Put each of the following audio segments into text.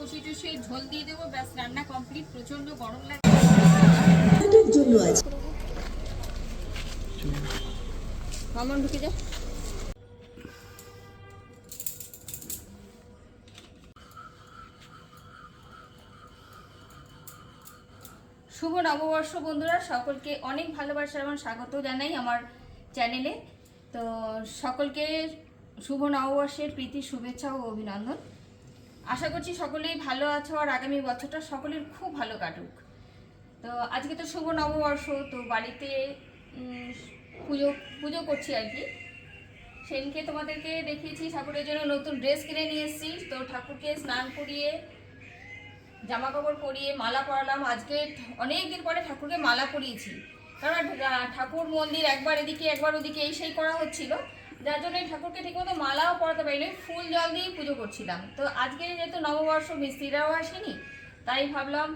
কষি টষিয়ে ঝোল দিয়ে দেবো ব্যাস রান্না কমপ্লিট প্রচণ্ড গরম লাগে। জন্য আছে মামন ঢুকে যাও। শুভ নববর্ষ বন্ধুরা সকলকে অনেক ভালোবাসা এবং স্বাগত জানাই আমার চ্যানেলে তো সকলকে শুভ নববর্ষের প্রীতি শুভেচ্ছা ও অভিনন্দন। আশা করছি সকলেই ভালো আছো আর আগামী বছরটা সকলের খুব ভালো কাটুক। তো আজকে তো শুভ নববর্ষ, তো বাড়িতে পুজো পুজো করছি আর কি। সেদিনকে তোমাদেরকে দেখিয়েছি, ঠাকুরের জন্য নতুন ড্রেস কিনে নিয়ে এসেছি। তো ঠাকুরকে স্নান করিয়ে জামা কাপড় পরিয়ে মালা পরালাম। আজকে অনেক দিন পরে ঠাকুরকে মালা পরিয়েছি। কারণ ঠাকুর মন্দির একবার এদিকে, একবার ওদিকে, এই সেই করা হচ্ছিল। যার জন্য এই ঠাকুরকে ঠিকমতো মালাও পরাতে পারিনি ফুল জল দিয়েই পুজো করছিলাম। তো আজকে যেহেতু নববর্ষ, মিস্ত্রিরাও আসেনি, তাই ভাবলাম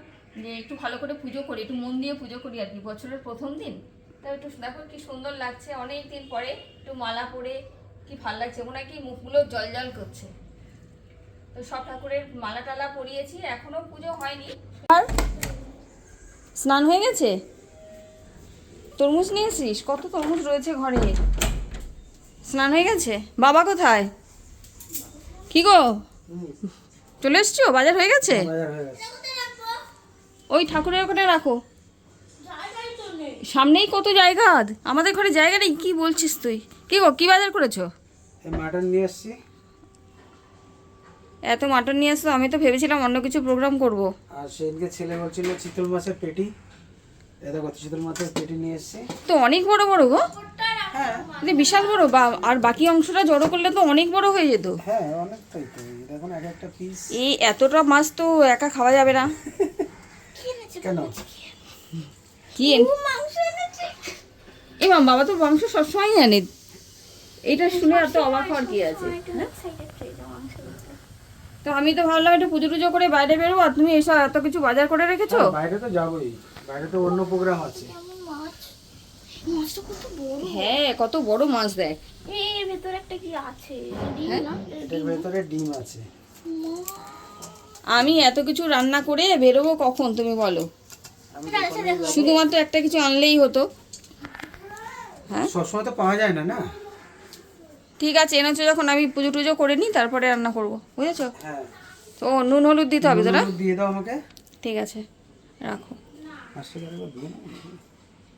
যে একটু ভালো করে পুজো করি, একটু মন দিয়ে পুজো করি আর কি, বছরের প্রথম দিন। তো একটু দেখো কি সুন্দর লাগছে, অনেক দিন পরে একটু মালা পরে কি ভালো লাগছে, মনে হয় কি মুখগুলো জল জল করছে। তো সব ঠাকুরের মালা টালা পরিয়েছি, এখনও পুজো হয়নি। আর স্নান হয়ে গেছে? তরমুজ নিয়েছিস কত তরমুজ রয়েছে ঘরে? স্নান হয়ে গেছে? বাবা কোথায়? কি গো? চলে এসছো? বাজার হয়ে গেছে? ওই ঠাকুরের ওখানে রাখো। সামনেই কত জায়গা? আমাদের ঘরে জায়গা নেই কি বলছিস তুই? কি গো কি বাজার করেছ? মাটন নিয়ে এসছি। এত মাটন নিয়ে আসতো আমি তো ভেবেছিলাম অন্য কিছু প্রোগ্রাম করব। আর সেদিনকে ছেলে বলছিল চিতল মাছের পেটি। এ দেখো চিতল মাছের পেটি নিয়ে এসছি। তো অনেক বড় বড় গো। হ্যাঁ। বিশাল বড় বা আর বাকি অংশটা জড়ো করলে তো অনেক বড় হয়ে যেত। হ্যাঁ অনেকটাই তো। এই দেখুন এক একটা পিস এই এতটা মাছ তো একা খাওয়া যাবে না। কেন? কি এ মাম বাবা তো মাংস সবসময় জানে এটা শুনে এত অবাক হওয়ার কি আছে হ্যাঁ? তো আমি তো ভাবলাম একটু পুজো টুজো করে বাইরে বেরোবো আর তুমি এসব এত কিছু বাজার করে রেখেছো? বাইরে তো যাবোই। বাইরে তো অন্য প্রোগ্রাম আছে। মাছটা কত বড়? হ্যাঁ কত বড় মাছ দেখ। এর ভেতরে একটা কি আছে? ডিম হ্যাঁ? না? ভেতরে ডিম আছে। আমি এত কিছু রান্না করে বেরোবো কখন তুমি বলো? শুধুমাত্র একটা কিছু আনলেই হতো। হ্যাঁ? সবসময় তো পাওয়া যায় না না? ঠিক আছে এনেছো যখন আমি পুজো টুজো করে নিই তারপরে রান্না করব। বুঝেছ? হ্যাঁ। তো নুন হলুদ দিতে হবে তোরা? দিয়ে দাও আমাকে। ঠিক আছে রাখো।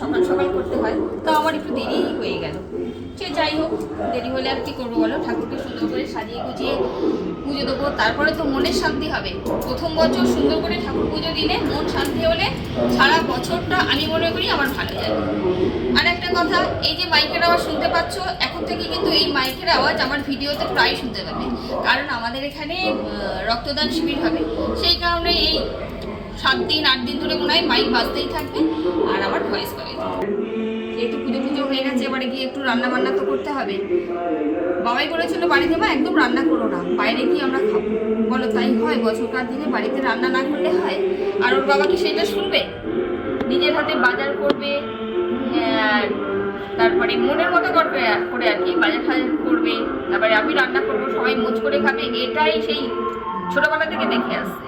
সকাল সকাল করতে হয়। তো আমার একটু দেরি হয়ে গেল। সে যাই হোক, দেরি হলে আর কি করব বলো? ঠাকুরকে সুন্দর করে সাজিয়ে গুজিয়ে পুজো দেবো। তারপরে তো মনের শান্তি হবে। প্রথম বছর সুন্দর করে ঠাকুর পুজো দিলে মন শান্তি হলে সারা বছরটা আমি মনে করি আমার ভালো যাবে। আর একটা কথা, এই যে মাইকের আওয়াজ শুনতে পাচ্ছ, এখন থেকে কিন্তু এই মাইকের আওয়াজ আমার ভিডিওতে প্রায় শুনতে পাবে। কারণ আমাদের এখানে রক্তদান শিবির হবে। সেই কারণে এই সাত দিন, আট দিন ধরে মনে হয় মাইক বাজতেই থাকবে। আর আমার ভয়েস পাবে। যেহেতু পুজো হয়ে গেছে, এবারে গিয়ে একটু রান্না বান্না তো করতে হবে। বাবাই বলেছিল বাড়িতে মা একদম রান্না করো না, বাইরে গিয়ে আমরা খাব। বলো, তাই হয়, বছরকার দিনে বাড়িতে রান্না না করলে হয়? আর ওর বাবা কি সেটা শুনবে? নিজের হাতে বাজার করবে তারপরে মনের মতো করবে করে আর কি বাজার ফাজার করবে। তারপরে আমি রান্না করব, সবাই মোজ করে খাবে, এটাই সেই ছোটবেলা থেকে দেখে আসছে।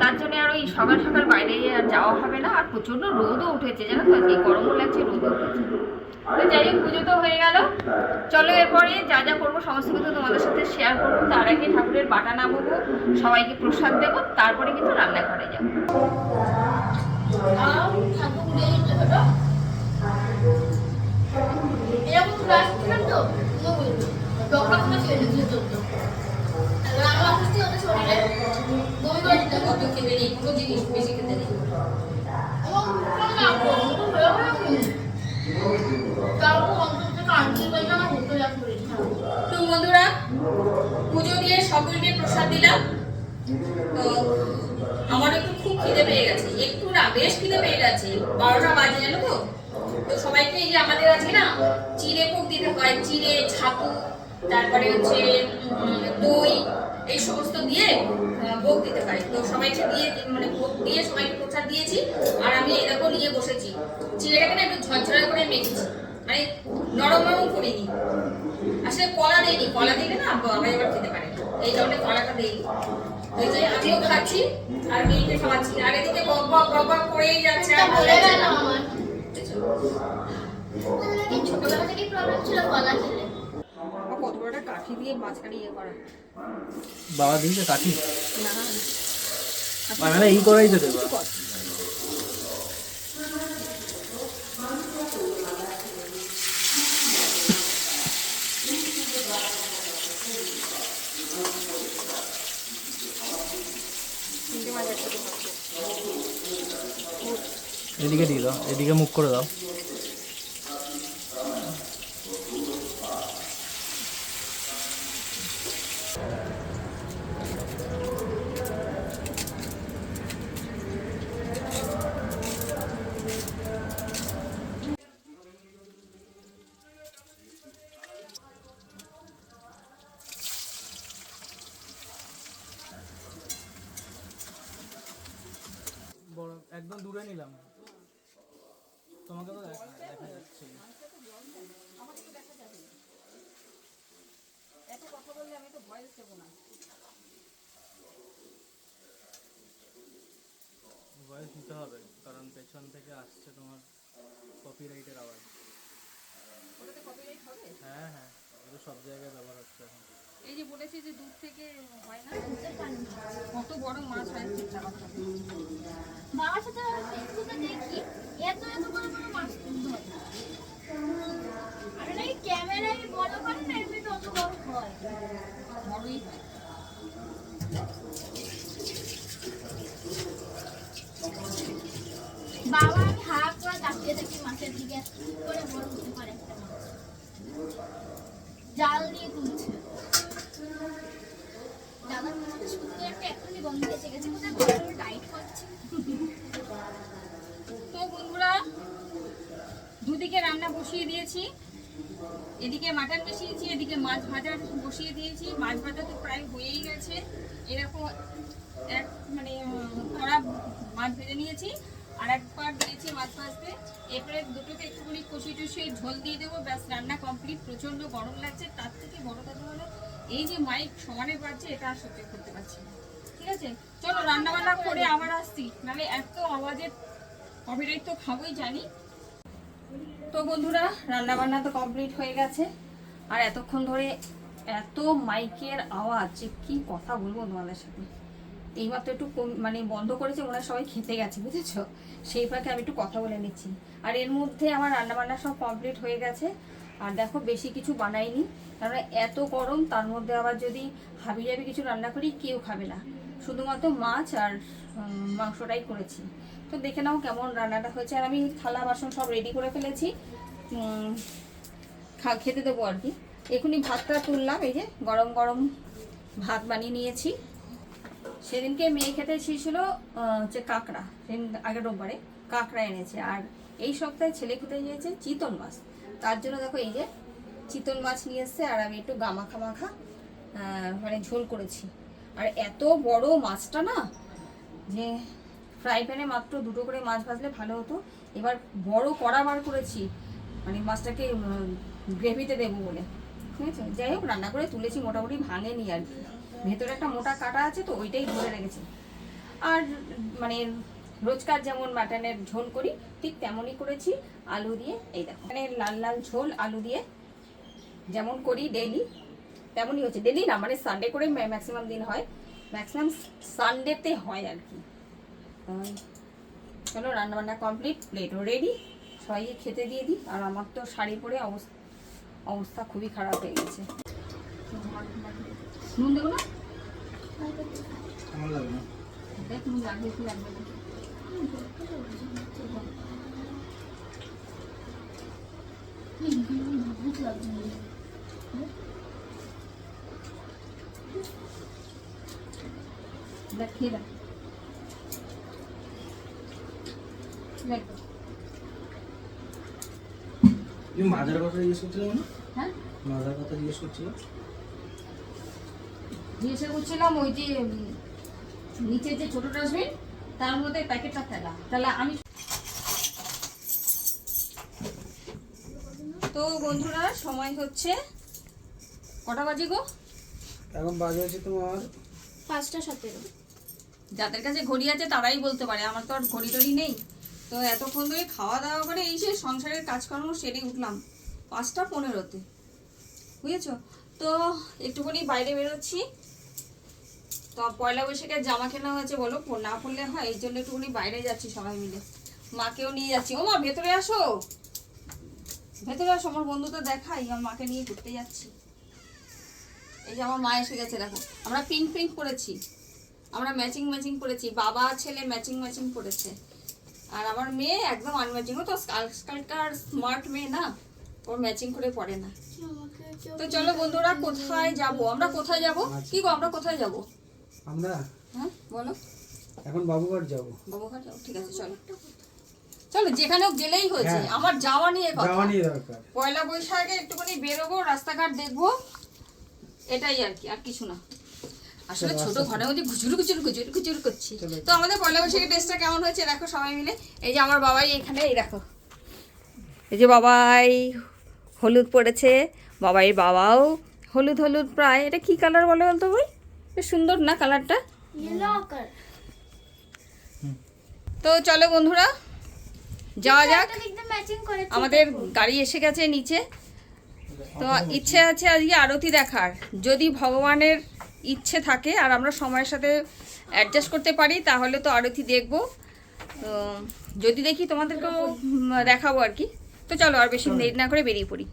তার জন্য আর ওই সকাল সকাল বাইরে আর যাওয়া হবে না, আর প্রচণ্ড রোদও উঠেছে, জানো তো? আজকে গরমও লাগছে, রোদও উঠেছে। তো যাই হোক, পুজো তো হয়ে গেল। চলো এরপরে যা যা করব, সমস্ত কিছু তোমাদের সাথে শেয়ার করব। তার আগে ঠাকুরের বাটা নামাবো, সবাইকে প্রসাদ দেবো, তারপরে কিন্তু রান্নাঘরে যাব। এরকম তো। তো বন্ধুরা, পুজো দিয়ে সকলকে প্রসাদ দিলাম। তো আমার একটু খুব খিদে পেয়ে গেছে। একটু না, বেশ খিদে পেয়ে গেছে। বারোটা বাজে, জানো তো? তো সবাইকে এই যে আমাদের আছে না, চিড়ে ভোগ দিতে হয়, চিড়ে, ছাতু তারপরে হচ্ছে দই, এই সমস্ত দিয়ে ভোগ দিতে পারি। তো সবাইকে দিয়ে মানে ভোগ দিয়ে সবাইকে প্রসাদ দিয়েছি, আর আমি এই দেখো নিয়ে বসেছি। চিড়েটাকে না একটু ঝরঝরা করে মেখেছি। মানে নরম নরম করিনি। আসলে কলা দেয়নি কলা দিলে না বাবা এবার খেতে পারে। এই কারণে কলাটা দেয়নি ওই যে আমিও খাচ্ছি, আর মেয়েকে খাওয়াচ্ছি। আর এদিকে বক বক করেই যাচ্ছে ছোটবেলা থেকেই প্রবলেম ছিল গলা খেলে। কত বড় কাঠি দিয়ে মাঝখানে ইয়ে করা? বাবা দিয়েছে কাঠি। না। মানে এই করাই তো দেবা। এদিকে দিয়ে দাও এদিকে মুখ করে দাও। বড় দূরে নিলাম। তোমাকে তো দেখা দেখা যাচ্ছে। এত কথা বললে আমি তো ভয় দেবো না ভয়েস দিতে হবে কারণ পেছন থেকে আসছে তোমার কপিরাইটের আওয়াজ। ওটাতে কপিরাইট হবে? হ্যাঁ হ্যাঁ এগুলো সব জায়গায় ব্যবহার হচ্ছে এখন। এই যে বলেছি যে দুধ থেকে হয় না কত বড় মাছ হয়। বাবার সাথে দেখি, এত এত বড় বড় মাছ তুলতে হয় আরে নাকি ক্যামেরায় বড় করে না এমনি অত বড় হয় বড়ই হয় বাবা আমি হাফ করে তাকিয়ে থাকি মাছের দিকে কি করে বড় হতে পারে একটা মাছ জাল দিয়ে তুলছে দাদার মাছটা শুধু একটা এক্ষুনি গন্ধ এসে গেছে কোথায় বড় টাইট করছে তো বন্ধুরা দুদিকে রান্না বসিয়ে দিয়েছি এদিকে মাটন বসিয়েছি এদিকে মাছ ভাজা বসিয়ে দিয়েছি মাছ ভাজা তো প্রায় হয়েই গেছে এরকম এক মানে কড়া মাছ ভেজে নিয়েছি, আর একবার দিয়েছি মাছ ভাজতে। এরপরে দুটোকে একটুখানি কষি টষিয়ে ঝোল দিয়ে দেবো। ব্যাস, রান্না কমপ্লিট প্রচণ্ড গরম লাগছে। তার থেকে বড় কথা হলো এই যে মাইক সমানে বাজছে, এটা আর সহ্য করতে পারছি ঠিক আছে? চলো রান্না বান্না করে আবার আসছি। নাহলে এত আওয়াজের কপিরাইট তো খাবোই, জানি। তো বন্ধুরা রান্না বান্না তো কমপ্লিট হয়ে গেছে। আর এতক্ষণ ধরে এত মাইকের আওয়াজ যে কি কথা বলব তোমাদের সাথে? এইমাত্র একটু মানে বন্ধ করেছে হয় সবাই খেতে গেছে, বুঝেছ? সেই ফাঁকে আমি একটু কথা বলে নিচ্ছি। আর এর মধ্যে আমার রান্না বান্না সব কমপ্লিট হয়ে গেছে। আর দেখো, বেশি কিছু বানাইনি। কারণ এত গরম, তার মধ্যে আবার যদি হাবি জাবি কিছু রান্না করি, কেউ খাবে না। শুধুমাত্র মাছ আর মাংসটাই করেছি। তো দেখে নাও কেমন রান্নাটা হয়েছে। আর আমি থালা, বাসন সব রেডি করে ফেলেছি। খেতে দেবো আর কি। এখনই ভাতটা তুললাম এই যে গরম গরম ভাত বানিয়ে নিয়েছি। সেদিনকে মেয়ে খেতে আহ, হচ্ছে কাঁকড়া সেদিন আগের রোববারে কাঁকড়া এনেছে। আর এই সপ্তাহে ছেলে খেতে চেয়েছে চিতল মাছ। তার জন্য দেখো এই যে চিতল মাছ নিয়ে এসছে আর আমি একটু গামাখা মাখা মানে ঝোল করেছি। আর এত বড় মাছটা না যে ফ্রাই প্যানে মাত্র দুটো করে মাছ ভাজলে ভালো হতো। এবার বড় কড়া বার করেছি মানে মাছটাকে গ্রেভিতে দেবো বলে। ঠিক আছে যাই হোক, রান্না করে তুলেছি, মোটামুটি ভাঙেনি আর কি। ভেতরে একটা মোটা কাটা আছে তো, ওইটাই ধরে রেখেছি। আর মানে রোজকার যেমন মাটনের ঝোল করি, ঠিক তেমনই করেছি। আলু দিয়ে, এই দেখো মানে লাল লাল ঝোল, আলু দিয়ে যেমন করি ডেইলি তেমনই হচ্ছে। ডেইলি না মানে সানডে করে ম্যাক্সিমাম দিন হয়। ম্যাক্সিমাম সানডেতে হয় আর কি। চলো, রান্নাবান্না কমপ্লিট প্লেটও রেডি সবাইকে খেতে দিয়ে দিই। আর আমার তো শাড়ি পরে অবস্থা অবস্থা খুবই খারাপ হয়ে গেছে। নুন দেবো না? দেখ লাগবে কি লাগবে দেখ, খেয়ে দেখ। দেখ। মাজার কথা জিজ্ঞেস করছিলে না? হ্যাঁ? মাজার কথা জিজ্ঞেস করছিলে জিজ্ঞাসা করছিলাম ওই যে উম, নিচে যে ছোট ডাস্টবিন তার মধ্যে প্যাকেটটা ফেলা। তাহলে আমি তো বন্ধুরা সময় হচ্ছে কটা বাজে গো? এখন বাজে হচ্ছে তোমার পাঁচটা সতেরো। যাদের কাছে ঘড়ি আছে তারাই বলতে পারে আমার তো আর ঘড়ি টড়ি নেই। তো এতক্ষণ ধরে খাওয়া দাওয়া করে এই যে সংসারের কাজকর্ম সেরে উঠলাম। পাঁচটা পনেরোতে। বুঝেছ? তো একটুখানি বাইরে বেরোচ্ছি। তো পয়লা বৈশাখের জামা কেনা হয়েছে বলো? না পড়লে হয়, এই জন্য একটুখানি বাইরে যাচ্ছি সবাই মিলে। মাকেও নিয়ে যাচ্ছি। ও মা, ভেতরে আসো! ভেতরে আসো, আমার বন্ধু তো দেখাই আমার মাকে নিয়ে ঘুরতে যাচ্ছি। এই যে আমার মা এসে গেছে, দেখো। আমরা পিঙ্ক পিঙ্ক করেছি। আমরা ম্যাচিং ম্যাচিং করেছি। বাবা, ছেলে ম্যাচিং ম্যাচিং করেছে। আর আমার মেয়ে একদম আনম্যাচিং তো আজকালকার স্মার্ট মেয়ে না? ওর ম্যাচিং করে পড়ে না। তো চলো বন্ধুরা কোথায় যাব? আমরা কোথায় যাব? কি গো আমরা কোথায় যাব? আমরা? হ্যাঁ বলো। এখন বাবুঘাট যাব। বাবুঘাট যাব? ঠিক আছে চলো। চলো যেখানে হোক গেলেই হয়েছে। হ্যাঁ। আমার যাওয়া নিয়ে কথা। যাওয়া নিয়ে দরকার। পয়লা বৈশাখে একটুখানি বেরোবো রাস্তাঘাট দেখব। এটাই আর কি আর কিছু না। আসলে ছোট। ঘরের মধ্যে ঘুচুর ঘুচুর ঘুচুর ঘুচুর করছি। তো আমাদের পয়লা বৈশাখের ড্রেসটা কেমন হয়েছে? দেখো সবাই মিলে। এই যে আমার বাবাই এখানে এই দেখো। এই যে বাবাই। হলুদ পড়েছে বাবাই বাবাও হলুদ হলুদ প্রায়। এটা কি কালার বলে বলতো বই? সুন্দর না কালারটা? তো চলো বন্ধুরা যাওয়া যাক। আমাদের গাড়ি এসে গেছে নিচে। তো ইচ্ছে আছে আজকে আরতি দেখার। যদি ভগবানের ইচ্ছে থাকে আর আমরা সময়ের সাথে অ্যাডজাস্ট করতে পারি তাহলে তো আরতি দেখব। তো যদি দেখি তোমাদেরকেও দেখাবো আর কি। তো চলো আর বেশি দেরি না করে বেরিয়ে পড়ি।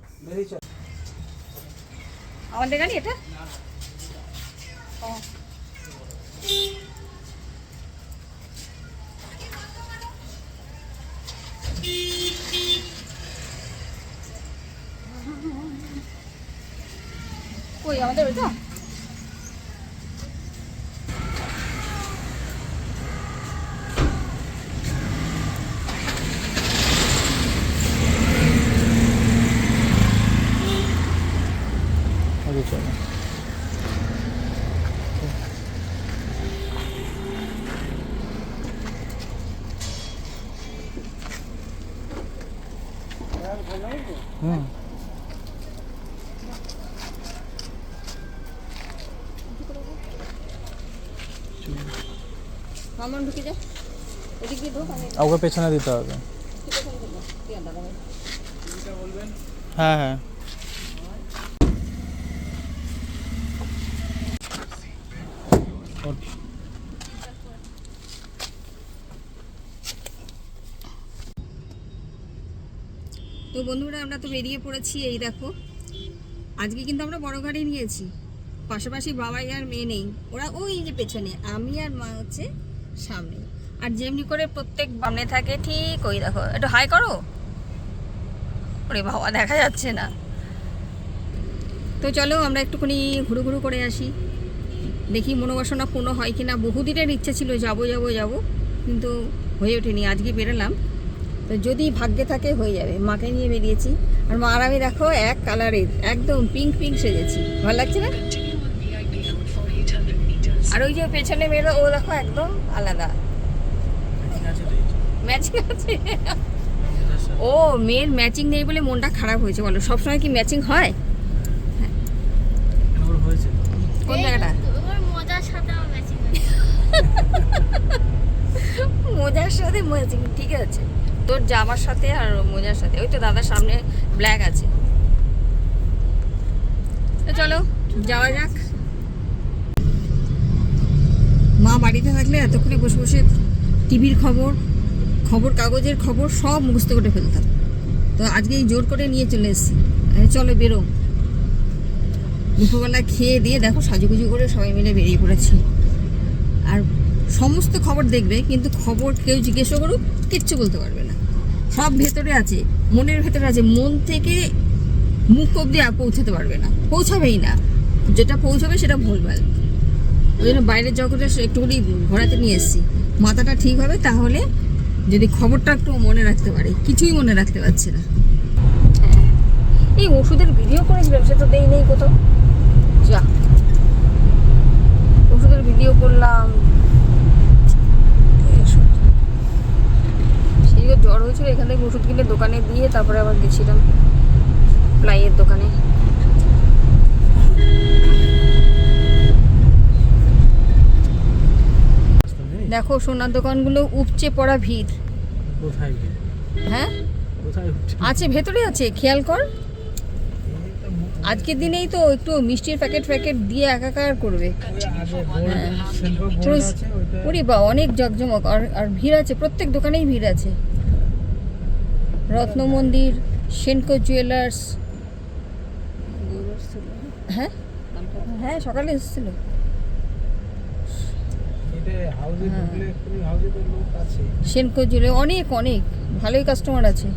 আমাদের গাড়ি এটা? ও। কই, আমাদের ওইটা আগে চলো হুম। ওকে পেছনে দিতে হবে। হ্যাঁ হ্যাঁ তো বন্ধুরা, আমরা তো বেরিয়ে পড়েছি এই দেখো। আজকে কিন্তু আমরা বড় গাড়ি নিয়েছি। পাশাপাশি বাবাই আর মেয়ে নেই। ওরা ওই যে পেছনে, আমি আর মা হচ্ছে সামনে। আর যেমনি করে প্রত্যেক বামনে থাকে, ঠিক ওই দেখো। একটু হাই করো। ওরে বাবা, দেখা যাচ্ছে না। তো চলো, আমরা একটুখানি ঘুরু ঘুরু করে আসি। দেখি মনোবাসনা পূর্ণ হয় কি না বহুদিনের ইচ্ছা ছিল, যাব যাব যাব। কিন্তু হয়ে ওঠেনি। আজকে বেরোলাম। তো যদি ভাগ্যে থাকে হয়ে যাবে। মাকে নিয়ে বেরিয়েছি। আর মা আর আমি দেখো এক কালারের একদম পিঙ্ক পিঙ্ক সেজেছি। ভালো লাগছে না? আর ওই যে পেছনে মেয়েরা ও দেখো একদম আলাদা। ম্যাচিং আছে ও মেয়ের ম্যাচিং নেই বলে মনটা খারাপ হয়েছে বলো। সবসময় কি ম্যাচিং হয়? হয়েছে? কোন জায়গাটা? মজার সাথে আমার ম্যাচিং মোজার সাথে ম্যাচিং ঠিক আছে। তোর জামার সাথে আর মোজার সাথে। ওই তো দাদার সামনে ব্ল্যাক আছে। চলো, যাওয়া যাক। মা বাড়িতে থাকলে এতক্ষণে বসে বসে টিভির খবর খবর কাগজের খবর সব মুখস্থ করে ফেলতাম। তো আজকে এই জোর করে নিয়ে চলে এসেছি। চলো বেরো। দুপুরবেলা খেয়ে দিয়ে দেখো সাজুগুজু করে সবাই মিলে বেরিয়ে পড়েছি। আর সমস্ত খবর দেখবে, কিন্তু খবর কেউ জিজ্ঞেসও করুক, কিচ্ছু বলতে পারবে সব ভেতরে আছে মনের ভেতরে আছে মন থেকে মুখ অবধি আর পৌঁছাতে পারবে না পৌঁছাবেই না। যেটা পৌঁছাবে সেটা ভুলভাল। ওই জন্য বাইরের জগতে একটুখানি ঘোরাতে নিয়ে এসেছি। মাথাটা ঠিক হবে তাহলে যদি খবরটা একটু মনে রাখতে পারে কিছুই মনে রাখতে পারছে না। এই ওষুধের ভিডিও করেছিলাম সে তো দেই নেই কোথাও। যা। ওষুধের ভিডিও করলাম সেই জ্বর হয়েছিল এখান থেকে ওষুধ কিনে দোকানে দিয়ে তারপরে আবার গেছিলাম প্লাইয়ের দোকানে। দেখো সোনার দোকানগুলো উপচে পড়া ভিড়। কোথায় হ্যাঁ? আছে ভেতরে আছে খেয়াল কর। আজকের দিনেই তো একটু মিষ্টির প্যাকেট প্যাকেট দিয়ে একাকার করবে। হ্যাঁ। ওরে বা অনেক জকজমক আর আর ভিড় আছে প্রত্যেক দোকানেই ভিড় আছে। রত্ন মন্দির সেনকো জুয়েলার্স। হ্যাঁ? হ্যাঁ সকালে এসেছিল। হ্যাঁ। সেনকো জুয়েলার অনেক অনেক। ভালোই কাস্টমার আছে।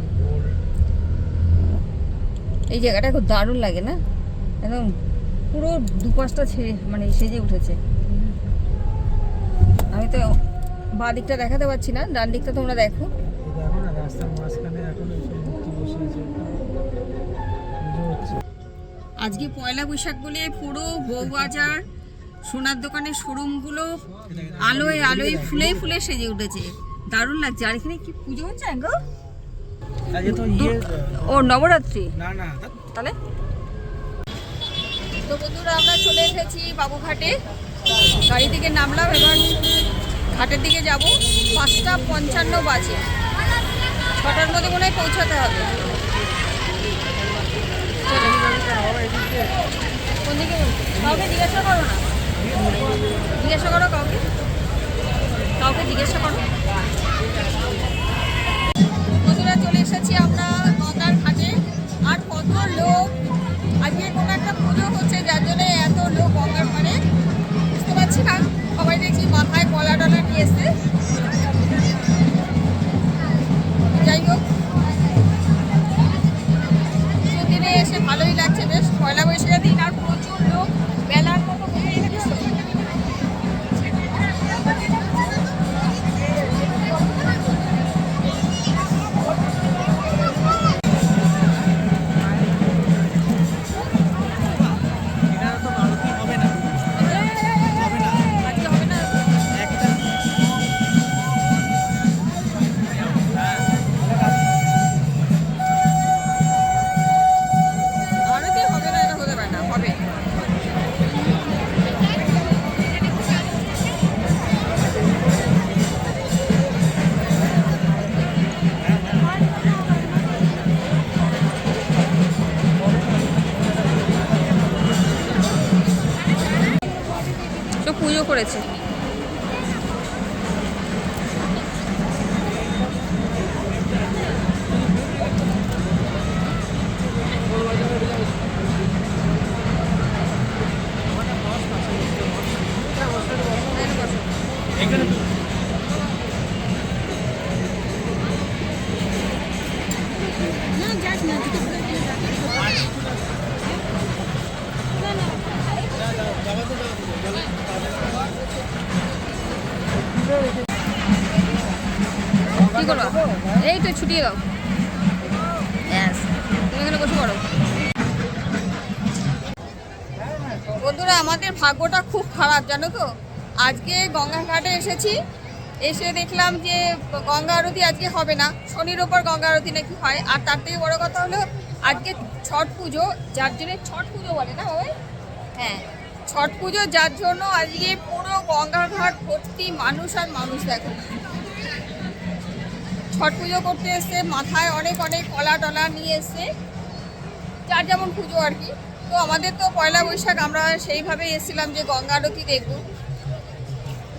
এই জায়গাটা খুব দারুণ লাগে না? একদম পুরো দুপাশটা ছেড়ে মানে সেজে উঠেছে। আমি তো বাঁ দিকটা দেখাতে পারছি না ডান দিকটা তোমরা দেখো। আজকে পয়লা বৈশাখ বলে পুরো বউবাজার সোনার দোকানের শোরুমগুলো আলোয় আলোয় ফুলে ফুলে সেজে উঠেছে। দারুণ লাগছে। আর এখানে কি পুজো হচ্ছে গো ইয়ে ও নবরাত্রি? না না। তাহলে? তো বন্ধুরা আমরা চলে এসেছি বাবুঘাটে। গাড়ি থেকে নামলাম এবার ঘাটের দিকে যাব। পাঁচটা পঞ্চান্ন বাজে। ছটার মধ্যে মনে হয় পৌঁছাতে হবে। কাউকে জিজ্ঞাসা করো না। জিজ্ঞাসা করো কাউকে। জিজ্ঞাসা করো। চলে এসেছি আমরা গঙ্গার ঘাটে। আর কত লোক। আজকে কোনো একটা পুজো হচ্ছে, যার জন্য এত লোক গঙ্গার পাড়ে বুঝতে পারছি না। সবাই দেখছি মাথায় কলা টলা নিয়ে যাই হোক করেছে তো ছুটিয়ে দাও। তুমি এখানে বসে পড়ো। বন্ধুরা আমাদের ভাগ্যটা খুব খারাপ জানো তো? আজকে গঙ্গা ঘাটে এসেছি। এসে দেখলাম যে গঙ্গা আরতি আজকে হবে না। শনির ওপর গঙ্গা আরতি নাকি হয়। আর তার থেকে বড় কথা হলো আজকে ছট পুজো যার জন্য ছট পুজো বলে না বাবাই? হ্যাঁ। ছট পুজো যার জন্য আজকে পুরো গঙ্গাঘাট ভর্তি মানুষ আর মানুষ দেখো। ছট পুজো করতে এসছে, মাথায় অনেক অনেক কলা টলা নিয়ে এসছে। যার যেমন পুজো আর কি। তো আমাদের তো পয়লা বৈশাখ, আমরা সেইভাবে এসেছিলাম যে গঙ্গা আরতি দেখব।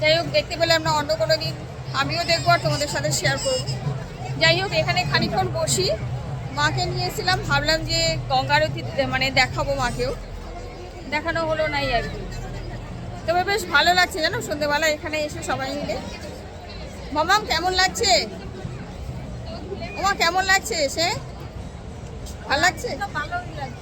যাই হোক, দেখতে পেলে আমরা অন্য কোনো দিন, আমিও দেখব আর তোমাদের সাথে শেয়ার করব। যাই হোক, এখানে খানিকক্ষণ বসি। মাকে নিয়ে এসেছিলাম, ভাবলাম যে গঙ্গা আরতি মানে দেখাবো মাকেও। দেখানো হলো নাই আর কি। তবে বেশ ভালো লাগছে জানো সন্ধ্যেবেলা এখানে এসে সবাই মিলে। মামাম, কেমন লাগছে? ওমা কেমন লাগছে এসে? ভালো লাগছে? ভালোই লাগে